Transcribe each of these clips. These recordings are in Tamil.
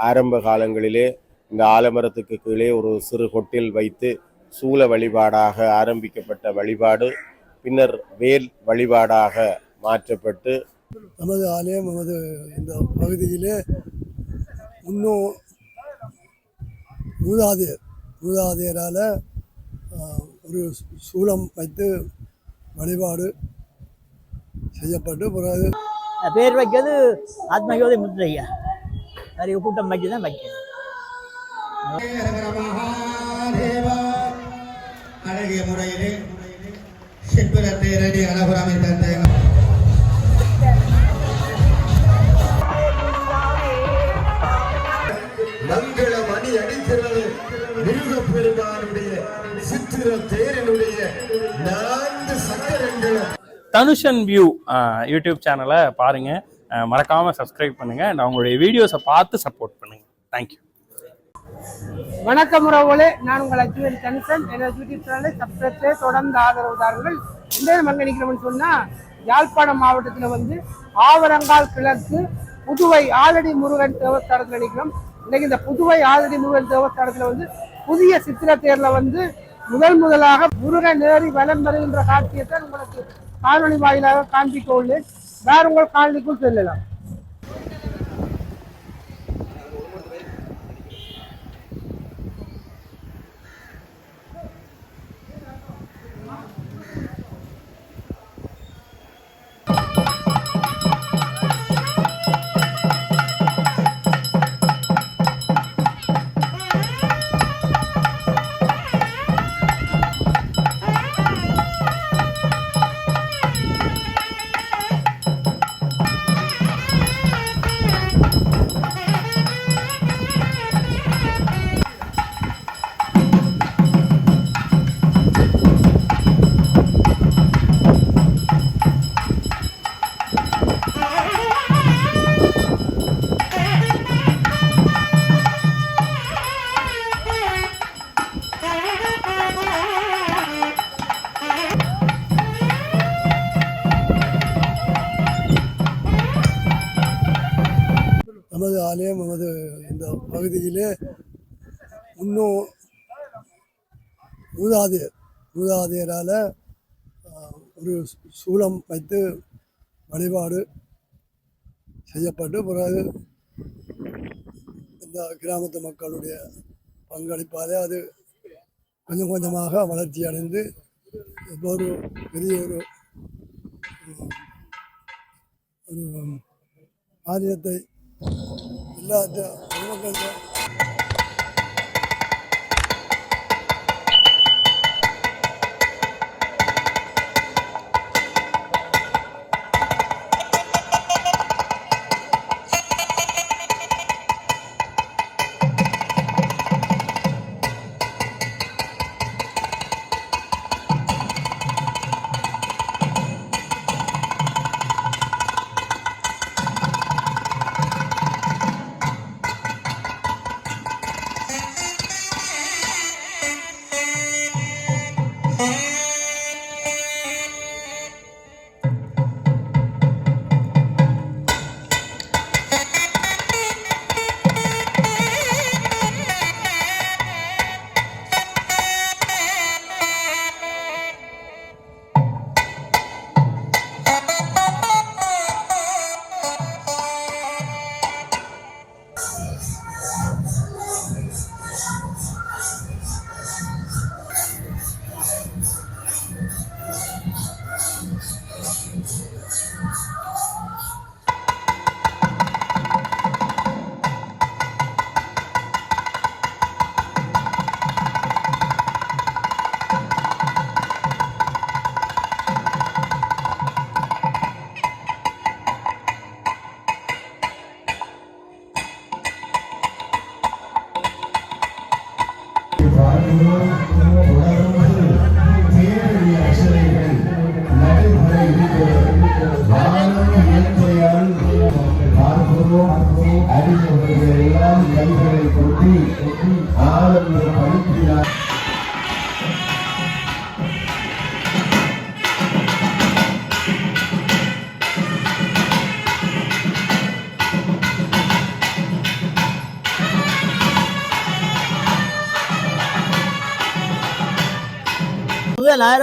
ஆரம்ப காலங்களிலே இந்த ஆலமரத்துக்கு கீழே ஒரு சிறு கொட்டில் வைத்து சூல வழிபாடாக ஆரம்பிக்கப்பட்ட வழிபாடு பின்னர் வேல் வழிபாடாக மாற்றப்பட்டு நமது ஆலயம் நமது இந்த பகுதியிலே இன்னும் மூதாதையர் மூதாதையரால் ஒரு சூலம் வைத்து வழிபாடு செய்யப்பட்டு பிறகு பேர் வைக்கிறது ஆத்மயோதி முத்திரையா? நிறைய கூட்டம் வச்சு தான் வைக்கிறது அழகிய முறையிலே சிற்பலத்தை ரெடி அழகுராமை தந்த மங்கள மணி அடிக்கிறது முருகப்பெருமானுடைய சித்திர தேரினுடைய நான்கு சக்கரங்களும். தனுஷன் வியூ யூடியூப் சேனலை பாருங்க. மறக்காமல் சப்ஸ்கிரைப் பண்ணுங்கள் அண்ட் அவங்களுடைய வீடியோஸை பார்த்து சப்போர்ட் பண்ணுங்கள் தேங்க்யூ வணக்கம் உறவுகளே. நான் உங்கள் அஜுவல் கன்சன் எனது யூடியூப் சேனலை சப்ஸ்கிரைப் தொடர்ந்து ஆதரவு தாருங்கள். இந்த நம்ம நினைக்கிறோம்னு சொன்னால் யாழ்ப்பாணம் மாவட்டத்தில் வந்து ஆவரங்கால் கிழக்கு புதுவை ஆலடி முருகன் தேவஸ்தானத்தில் நினைக்கிறோம். இன்னைக்கு இந்த புதுவை ஆலடி முருகன் தேவஸ்தானத்தில் வந்து புதிய சித்திர தேரில் வந்து முதல் முதலாக முருகன் ஏறி வலம் பெறுகின்ற காட்சியத்தை உங்களுக்கு காணொலி வாயிலாக காண்பிக்க உள்ளேன். வேற உங்கள் காலனிக்கும் செல்லலாம். பகுதியிலே இன்னும் மூதாதையர் மூதாதையரால் ஒரு சூலம் வைத்து வழிபாடு செய்யப்பட்டு பிறகு இந்த கிராமத்து மக்களுடைய பங்களிப்பாலே அது கொஞ்சம் கொஞ்சமாக வளர்ச்சி அடைந்து ஒரு பெரிய ஒரு ஒரு இல்லாத பொதுமக்கள் எல்லாம்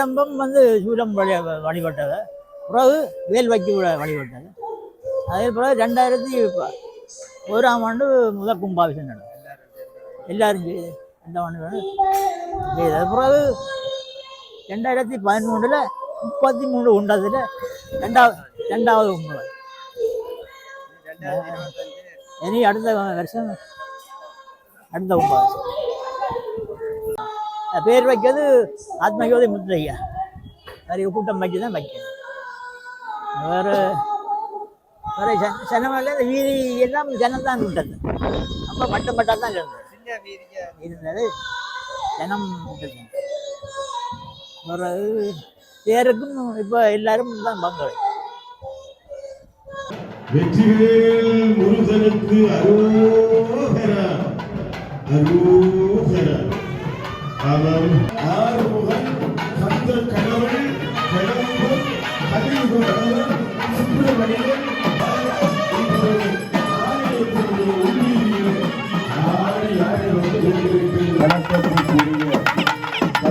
ஆரம்பம் வந்து சூலம் வழி வழிபட்டது. பிறகு வேல் வைக்க வழிபட்டது. அதே பிறகு ரெண்டாயிரத்தி ப- ஓராம் ஆண்டு முதல் கும்பாபிஷேகம் நடந்தது. எல்லாரும் செய்து ஆண்டு செய்தது. பிறகு ரெண்டாயிரத்தி பதிமூணில் முப்பத்தி மூணு உண்டதில் ரெண்டாவது ரெண்டாவது உண்மை இனி அடுத்த வருஷம் அடுத்த உண்மை பேர் வைக்கிறது ஆத்மஜோதி முத்தையா நிறைய கூட்டம் வச்சு தான் வைக்கணும் வேறு வேறு ஜன ஜனமல்ல இந்த வீதி எல்லாம் ஜனம்தான் விட்டது அப்போ மட்டும் மட்டும் தான் இருந்தது இருந்தது ஜனம் விட்டது ஒரு பேருக்கும் இப்போ எல்லாரும் தான் பங்கு. வெற்றிவேல் முருகனுக்கு அரோகரா அரோகரா. அவன் ஆறுமுகன் கந்த கடவுள் சுப்பிரமணியன்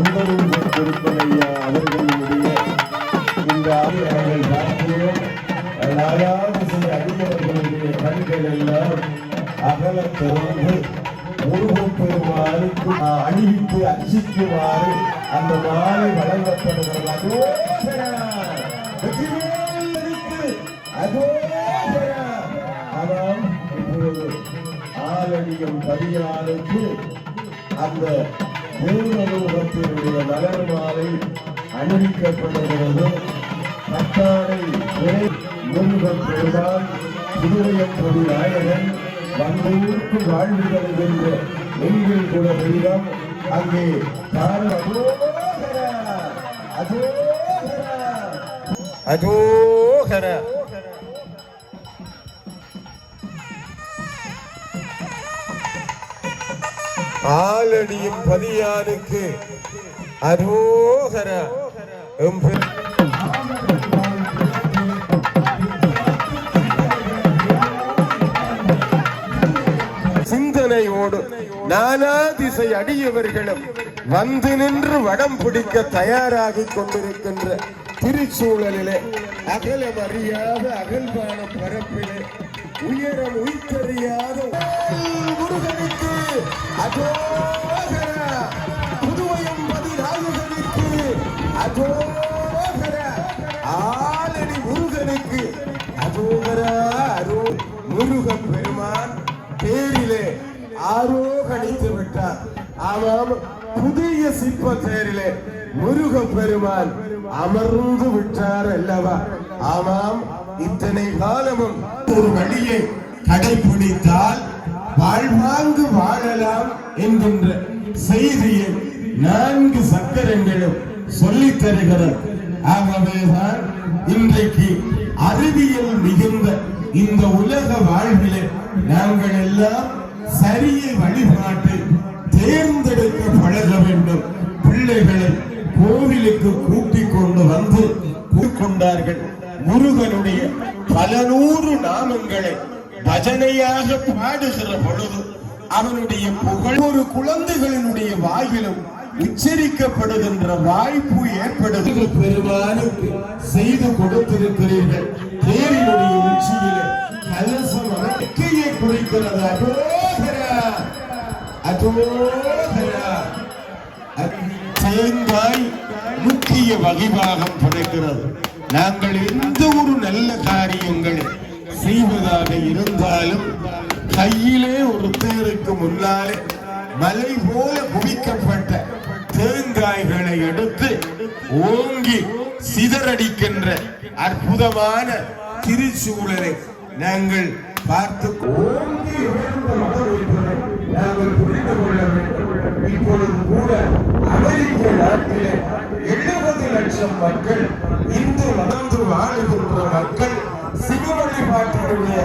வணக்கத்திற்குரிய அவர்களுடைய இந்த ஆலயங்களை பார்க்கிறோம் நாலாவது அடியவர்களுடைய கண்கள் எல்லாம் திறந்து உருவம் பெருமானுக்கு அணிவித்து அர்ச்சிக்குமாறு அந்த மாலை வழங்கப்படுகிறது. அதோசரா இப்பொழுது ஆலடியம் பதியாளுக்கு அந்த தேவலோகத்தினுடைய மலர் மாலை அணிவிக்கப்படுகிறது. கட்டாரை முருகன் பெருமாள் புதுவையப்பொடி நாயகன் வந்தூருக்கு வாழ்வு தருகின்ற எங்கள் கூட தெய்வம் அங்கே அதோகர அதோகரா அதோகரா பதியானுக்கு அரோகர எம்பெரு சிந்தனையோடு நானா திசை அடியவர்களும் வந்து நின்று வடம் பிடிக்க தயாராகி கொண்டிருக்கின்ற திருச்சூழலிலே அகலம் அறியாத அகல்பான பரப்பிலே உயரம் உய்தறியாத முருகனுக்கு அதோகரா புதுவையம்பதி ராஜகனுக்கு அதோகரா ஆலடி முருகனுக்கு அதோகரா அரோ முருகப் பெருமான் பேர் ஆரோகணித்து விட்டார். ஆமாம் புதிய சிற்ப பெயரிலே முருக பெருமான் அமர்ந்து விட்டார் அல்லவா? ஆமாம் இத்தனை காலமும் ஒரு வழியை கடைபிடித்தால் வாழ்வாங்கு வாழலாம் என்கின்ற செய்தியை நான்கு சக்கரங்களும் சொல்லி தருகிறது. ஆகவேதான் இன்றைக்கு அறிவியல் மிகுந்த இந்த உலக வாழ்விலே நாங்கள் எல்லாம் சரியை வழிபாட்டு தேர்ந்தெடுக்க பழக வேண்டும். பிள்ளைகளை கோவிலுக்கு கூட்டிக் கொண்டு வந்து கொண்டார்கள் முருகனுடைய பல நூறு நாமங்களை பஜனையாக பாடுகிற பொழுது அவனுடைய புகழ் ஒரு குழந்தைகளினுடைய வாயிலும் உச்சரிக்கப்படுகின்ற வாய்ப்பு ஏற்படுகிற பெருமானுக்கு செய்து கொடுத்திருக்கிறீர்கள். தேரினுடைய உச்சியிலே கலசம் அமைக்கையை குறிக்கிறது அதோகரா அதோகரா தேங்காய் முக்கிய வகிபாகம் படைக்கிறது நாங்கள் எந்த ஒரு நல்ல காரியங்களை செய்வதாக இருந்தாலும் கையிலே ஒரு தேருக்கு முன்னாலே மலை போல குவிக்கப்பட்ட தேங்காய்களை எடுத்து ஓங்கி சிதறடிக்கின்ற அற்புதமான திருச்சூழலை நாங்கள் பார்த்து ஓங்கி நாங்கள் புரிந்து கொள்ள வேண்டும். இப்பொழுது கூட அமெரிக்க நாட்டிலே எழுபது லட்சம் மக்கள் இன்று வளர்ந்து வாழுகின்ற மக்கள் சிவ வழிபாட்டினுடைய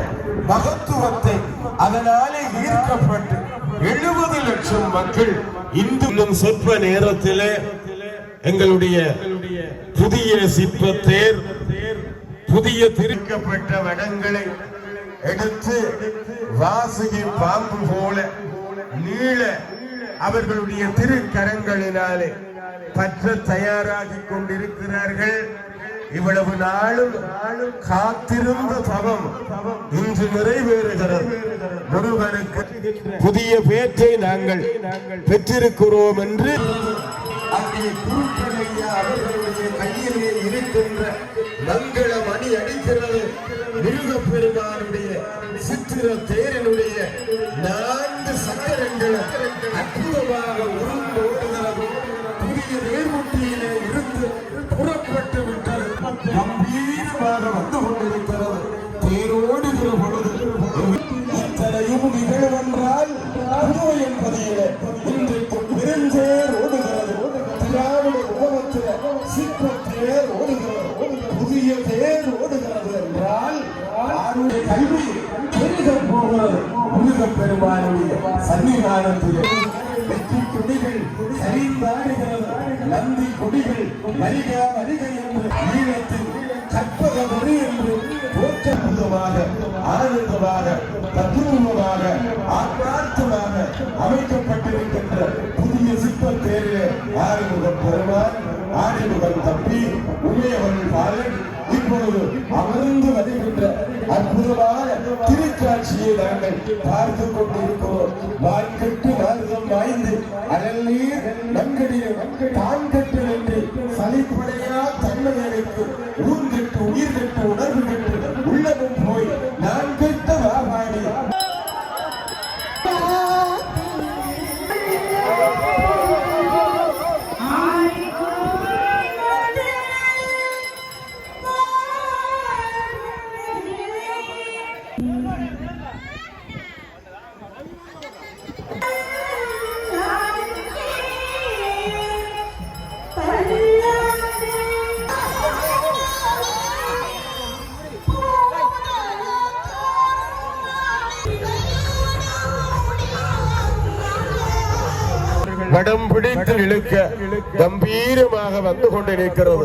மகத்துவத்தை அதனாலே ஈர்க்கப்பட்டு எழுபது லட்சம் மக்கள் இன்று இன்னும் சொற்ப நேரத்திலே எங்களுடைய புதிய சிற்பத்தேர் புதிய திருக்கப்பட்ட வடங்களை எடுத்து வாசுகி பாம்பு போல நீள அவர்களுடைய திருக்கரங்களினாலே பற்ற தயாராகி கொண்டிருக்கிறார்கள். இவ்வளவு நாளும் நாளும் காத்திருந்த தவம் இன்று நிறைவேறுகிறது. முருகனுக்கு புதிய பேற்றை நாங்கள் பெற்றிருக்கிறோம் என்று அங்கே குருக்களையா அவர்களுடைய கையிலே இருக்கின்ற மங்கள மணி அடிக்கிறது. மிருக பெருமானுடைய சித்திர தேரனுடைய நான் பெருமானுடைய சன்னிதானத்திலே வெற்றி கொடிகள் சரிந்தாடுகிறது நந்தி கொடிகள் வருக வருக என்று ஈழத்தில் கற்பக மொழி என்று தோற்றபுதமாக ஆனந்தமாக தத்ரூபமாக ஆத்மார்த்தமாக அமைக்கப்பட்டிருக்கின்ற புதிய சிற்ப தேரிலே ஆறுமுகம் பெருமான் ஆறுமுகம் தப்பி உமையவர்கள் பாலன் இப்பொழுது அமர்ந்து வருகின்ற அற்புதமான திருக்காட்சியை நாங்கள் பார்த்து கொண்டிருக்கிறோம். வாய்க்கட்டு நாரதம் வாய்ந்து அழல் நீர் நன்கடியும் தான் கட்டு என்று சலிப்படையாக கொண்டு வந்து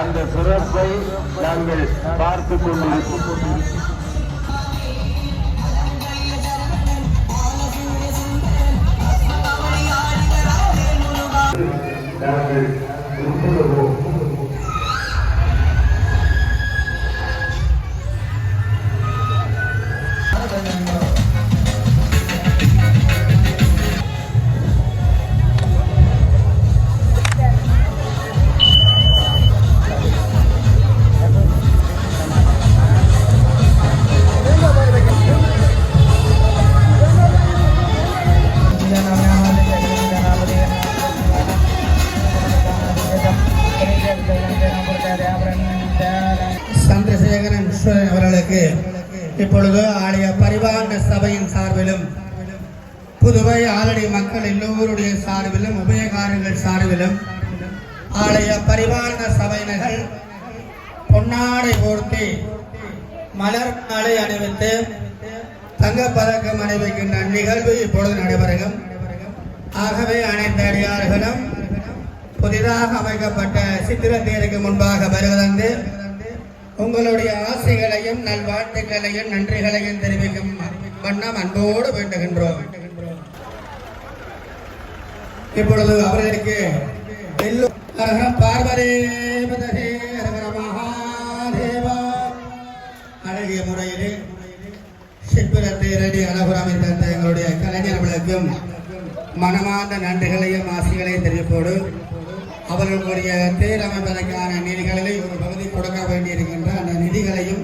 அந்த சிறப்பை நாங்கள் பார்த்து கொண்டிருக்கிறோம். மக்கள் எல்லோருடைய சார்பிலும் உபயகாரங்கள் சார்பிலும் ஆலய பரிவாரண சபையினர்கள் பொன்னாடை போர்த்தி மலர் மாலை அணிவித்து தங்கப்பதக்கம் அணிவிக்கின்ற நிகழ்வு இப்பொழுது நடைபெறும் ஆகவே அனைத்து அடியார்களும் புதிதாக அமைக்கப்பட்ட சித்திர தேருக்கு முன்பாக வருவதந்து உங்களுடைய ஆசைகளையும் நல்வாழ்த்துக்களையும் நன்றிகளையும் தெரிவிக்கும் வண்ணம் அன்போடு வேண்டுகின்றோம். இப்பொழுது அவர்களுக்கு எல்லோ- அழகிய முறையிலே சிற்பிரத்தை ரெடி அழகுராமை தந்த எங்களுடைய கலைஞர்களுக்கும் மனமார்ந்த நன்றிகளையும் ஆசைகளையும் தெரிவிப்போடு அவர்களுடைய தேர் அமைப்பதற்கான நிதிகளை ஒரு பகுதி கொடுக்க வேண்டியிருக்கின்ற அந்த நிதிகளையும்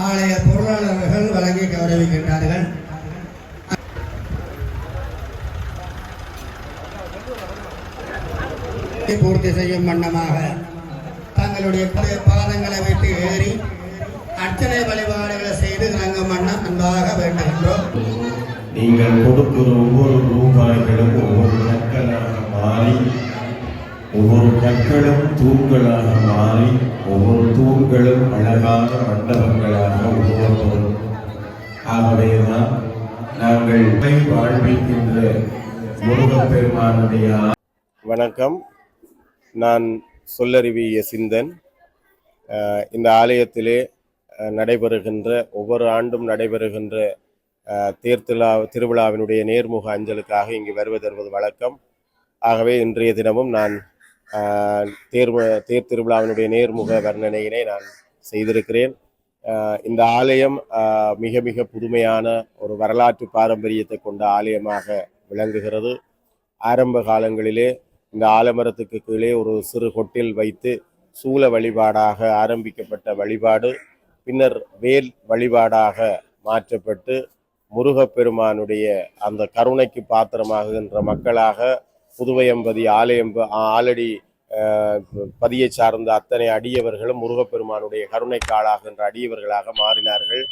ஆலய பொருளாளர்கள் வழங்கி கௌரவிக்கின்றார்கள். பூர்த்தி செய்யும் வண்ணமாக தங்களுடைய பாதங்களை வைத்து ஏறி அர்ச்சனை வழிபாடுகளை செய்து நாங்கள் மன்னம் அன்பாக வேண்டுகின்றோம். நீங்கள் கொடுக்கிற ஒவ்வொரு ரூபாய்களும் ஒவ்வொரு கற்களாக மாறி ஒவ்வொரு கற்களும் தூண்களாக மாறி ஒவ்வொரு தூண்களும் அழகான மண்டபங்களாக உருவப்படும் ஆகவேதான் நாங்கள் வாழ்விக்கின்ற முருகப்பெருமானுடைய வணக்கம். நான் சொல்லறிவிய சிந்தன். இந்த ஆலயத்திலே நடைபெறுகின்ற ஒவ்வொரு ஆண்டும் நடைபெறுகின்ற அஹ், திருவிழாவினுடைய நேர்முக அஞ்சலுக்காக இங்கு வருவது தருவது வழக்கம். ஆகவே இன்றைய தினமும் நான் தேர்வு தேர் திருவிழாவினுடைய நேர்முக வர்ணனையினை நான் செய்திருக்கிறேன். இந்த ஆலயம் மிக மிக புதுமையான ஒரு வரலாற்று பாரம்பரியத்தை கொண்ட ஆலயமாக விளங்குகிறது. ஆரம்ப காலங்களிலே இந்த ஆலமரத்துக்கு கீழே ஒரு சிறு கொட்டில் வைத்து சூல வழிபாடாக ஆரம்பிக்கப்பட்ட வழிபாடு பின்னர் வேல் வழிபாடாக மாற்றப்பட்டு முருகப்பெருமானுடைய அந்த கருணைக்கு பாத்திரமாகுகின்ற மக்களாக புதுவையம்பதி ஆலயம்ப ஆலடி பதியை சார்ந்த அத்தனை அடியவர்களும் முருகப்பெருமானுடைய கருணைக்கு ஆளாகின்ற அடியவர்களாக மாறினார்கள்.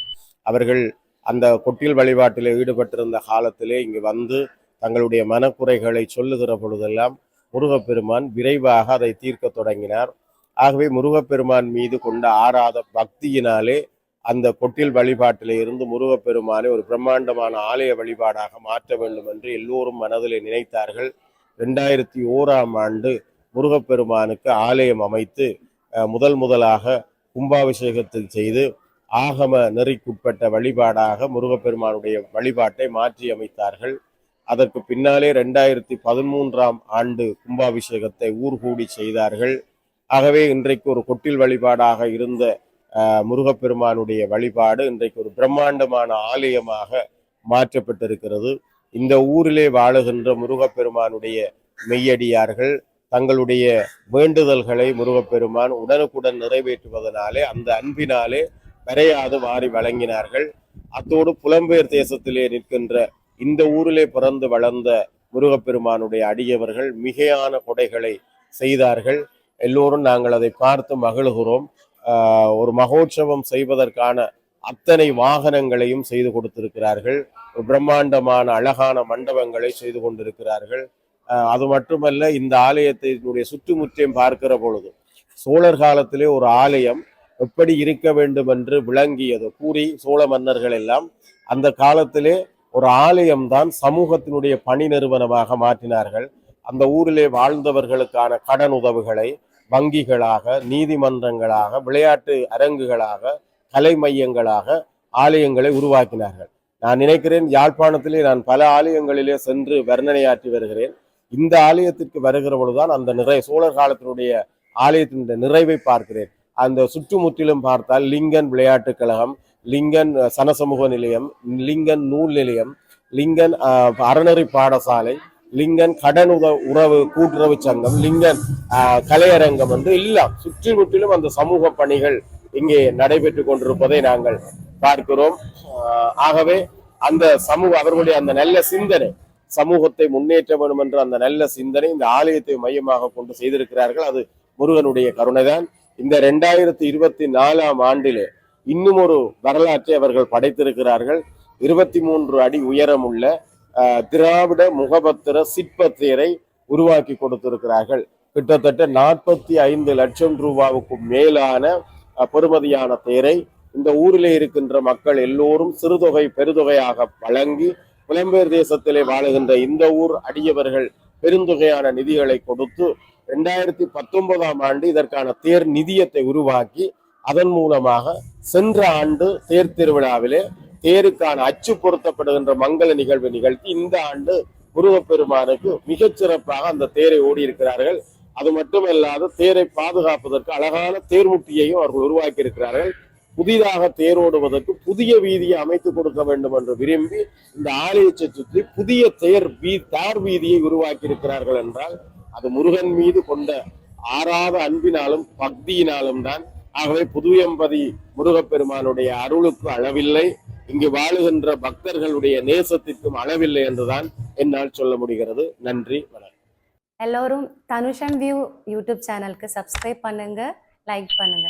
அவர்கள் அந்த கொட்டில் வழிபாட்டில் ஈடுபட்டிருந்த காலத்திலே இங்கு வந்து தங்களுடைய மனக்குறைகளை சொல்லுகிற பொழுதெல்லாம் முருகப்பெருமான் விரைவாக அதை தீர்க்க தொடங்கினார். ஆகவே முருகப்பெருமான் மீது கொண்ட ஆறாத பக்தியினாலே அந்த கொட்டில் வழிபாட்டிலே இருந்து முருகப்பெருமானை ஒரு பிரம்மாண்டமான ஆலய வழிபாடாக மாற்ற வேண்டும் என்று எல்லோரும் மனதிலே நினைத்தார்கள். ரெண்டாயிரத்தி ஓராம் ஆண்டு முருகப்பெருமானுக்கு ஆலயம் அமைத்து முதல் முதலாக கும்பாபிஷேகத்தில் செய்து ஆகம நெறிக்குட்பட்ட வழிபாடாக முருகப்பெருமானுடைய வழிபாட்டை மாற்றி அமைத்தார்கள் அதற்கு பின்னாலே ரெண்டாயிரத்தி பதிமூன்றாம் ஆண்டு கும்பாபிஷேகத்தை ஊர்கூடி செய்தார்கள். ஆகவே இன்றைக்கு ஒரு கொட்டில் வழிபாடாக இருந்த முருகப்பெருமானுடைய வழிபாடு இன்றைக்கு ஒரு பிரம்மாண்டமான ஆலயமாக மாற்றப்பட்டிருக்கிறது. இந்த ஊரிலே வாழுகின்ற முருகப்பெருமானுடைய மெய்யடியார்கள் தங்களுடைய வேண்டுதல்களை முருகப்பெருமான் உடனுக்குடன் நிறைவேற்றுவதனாலே அந்த அன்பினாலே வரையாது வாரி வழங்கினார்கள். அத்தோடு புலம்பெயர் தேசத்திலே நிற்கின்ற இந்த ஊரிலே பிறந்து வளர்ந்த முருகப்பெருமானுடைய அடியவர்கள் மிகையான கொடைகளை செய்தார்கள். எல்லோரும் நாங்கள் அதை பார்த்து மகிழ்கிறோம். ஒரு மகோற்சவம் செய்வதற்கான அத்தனை வாகனங்களையும் செய்து கொடுத்திருக்கிறார்கள். ஒரு பிரம்மாண்டமான அழகான மண்டபங்களை செய்து கொண்டிருக்கிறார்கள். அது மட்டுமல்ல இந்த ஆலயத்தினுடைய சுற்றுமுற்றையும் பார்க்கிற பொழுது சோழர் காலத்திலே ஒரு ஆலயம் எப்படி இருக்க வேண்டும் என்று விளங்கியது கூறி சோழ மன்னர்கள் எல்லாம் அந்த காலத்திலே ஒரு ஆலயம்தான் சமூகத்தினுடைய பணி நிறுவனமாக மாற்றினார்கள். அந்த ஊரிலே வாழ்ந்தவர்களுக்கான கடன் உதவுகளை வங்கிகளாக நீதிமன்றங்களாக விளையாட்டு அரங்குகளாக கலை மையங்களாக ஆலயங்களை உருவாக்கினார்கள். நான் நினைக்கிறேன் யாழ்ப்பாணத்திலே நான் பல ஆலயங்களிலே சென்று வர்ணனையாற்றி வருகிறேன். இந்த ஆலயத்திற்கு வருகிற பொழுதுதான் அந்த நிறை சோழர் காலத்தினுடைய ஆலயத்தினுடைய நிறைவை பார்க்கிறேன். அந்த சுற்றுமுற்றிலும் பார்த்தால் லிங்கன் விளையாட்டுக் கழகம் லிங்கன் சனசமூக நிலையம் லிங்கன் நூல் நிலையம் லிங்கன் அறநெறி பாடசாலை லிங்கன் கடன் உத உறவு கூட்டுறவு சங்கம் லிங்கன் கலையரங்கம் வந்து எல்லாம் சுற்றிமுற்றிலும் அந்த சமூக பணிகள் இங்கே நடைபெற்று கொண்டிருப்பதை நாங்கள் பார்க்கிறோம். ஆகவே அந்த சமூக அவர்களுடைய அந்த நல்ல சிந்தனை சமூகத்தை முன்னேற்ற வேண்டும் என்ற அந்த நல்ல சிந்தனை இந்த ஆலயத்தை மையமாக கொண்டு செய்திருக்கிறார்கள். அது முருகனுடைய கருணைதான். இந்த ரெண்டாயிரத்தி இருபத்தி நாலாம் ஆண்டிலே இன்னும் ஒரு வரலாற்றை அவர்கள் படைத்திருக்கிறார்கள். இருபத்தி மூன்று அடி உயரமுள்ள திராவிட முகபத்திர சிற்பத்தேரை உருவாக்கி கொடுத்திருக்கிறார்கள். கிட்டத்தட்ட நாற்பத்தி ஐந்து லட்சம் ரூபாவுக்கும் மேலான பெறுமதியான தேரை இந்த ஊரிலே இருக்கின்ற மக்கள் எல்லோரும் சிறுதொகை பெருதொகையாக வழங்கி புலம்பெயர் தேசத்திலே வாழுகின்ற இந்த ஊர் அடியவர்கள் பெருந்தொகையான நிதிகளை கொடுத்து ரெண்டாயிரத்தி பத்தொன்பதாம் ஆண்டு இதற்கான தேர் நிதியத்தை உருவாக்கி அதன் மூலமாக சென்ற ஆண்டு தேர் திருவிழாவிலே தேருக்கான அச்சு பொருத்தப்படுகின்ற மங்கள நிகழ்வு நிகழ்த்தி இந்த ஆண்டு முருகப்பெருமானுக்கு மிகச் சிறப்பாக அந்த தேரை ஓடி இருக்கிறார்கள் அது மட்டுமல்லாது தேரை பாதுகாப்பதற்கு அழகான தேர்முட்டியையும் அவர்கள் உருவாக்கி இருக்கிறார்கள் புதிதாக தேரோடுவதற்கு புதிய வீதியை அமைத்து கொடுக்க வேண்டும் என்று விரும்பி இந்த ஆலயத்தை சுற்றி புதிய தேர் வீ தார் வீதியை உருவாக்கி இருக்கிறார்கள் என்றால் அது முருகன் மீது கொண்ட ஆறாத அன்பினாலும் பக்தியினாலும் தான் ஆகவே புதுயம்பதி முருகப்பெருமானுடைய அருளுக்கு அளவில்லை. இங்கு வாழுகின்ற பக்தர்களுடைய நேசத்திற்கும் அளவில்லை என்றுதான் என்னால் சொல்ல முடிகிறது. நன்றி வணக்கம். எல்லோரும் தனுஷன் வியூ யூடியூப் சேனலுக்கு சப்ஸ்கிரைப் பண்ணுங்க லைக் பண்ணுங்க.